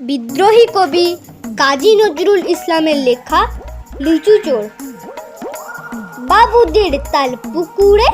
বিদ্রোহী কবি কাজী নজরুল ইসলামের লেখা লিচু চোর। বাবুদের তাল পুকুরে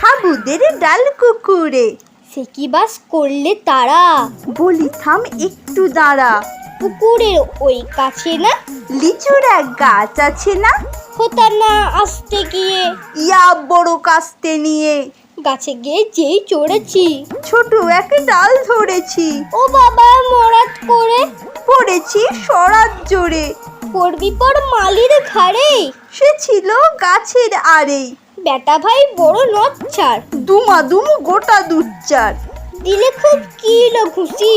হাবুদের ডাল কুকুরে। সে কি বাস করলে তারা? বলি থাম একটু দাঁড়া। পুকুরের ওই কাছে না? লিচুর এক গাছ আছে না? হোতা না আসতে গিয়ে? ইয়া বড় কাস্তে নিয়ে। গাছে গিয়ে যেই চড়েছি। ছোট একটা ডাল ধরেছি। ও বাবা মরাত করে পড়েছি সরাত জোরে। পড়বি পর মালির ঘাড়ে। সে ছিল গাছের আড়েই বেটা ভাই বড় নচ্ছার। দুমাদুম গোটা দুচ্চার দিলে খুব কিলো খুশি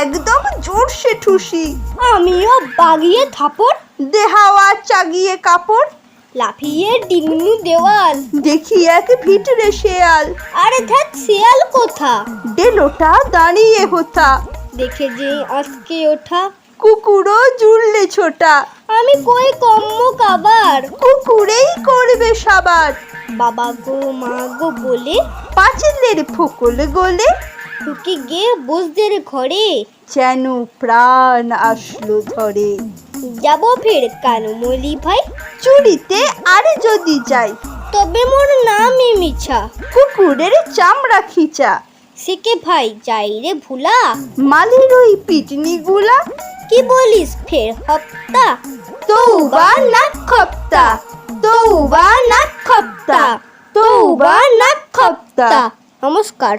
একদম জোরসে ঠুসি। আমিও বাগিয়ে থাপড়। দেহাওয়া চাগিয়ে কাপড়। লাফিয়ে ডিঙ্গু দেওয়াল। দেখি এক ভিতরে শেয়াল? আরে ধ্যাত শিয়াল কোথা? ডেলোটা দাঁড়িয়ে হোতা। দেখে যে আজকে ওঠা। কুকুরও জুড়লে ছোটা। আমি কই কম্ম কাবার? কুকুরেই করবে সাবার। বাবা গো মা গো বলে পাঁচিলের ফোকল গলে। ঢুকে গিয়ে বসদের ঘরে। যেন প্রাণ আসলো ধরে। যাব ফের কানমলি ভাই। চুরিতে আরে যদি যাই তবে মোর নামই মিছা। কুকুরের চামড়া খিচা। সেকে ভাই যাই রে ভুলা? মালির ওই পিটনি গুলা কি বলিস ফের হপ্তা? তৌবা নাক খপ্তা তৌবা নাক খপ্তা তৌবা নাক খপ্তা নমস্কার।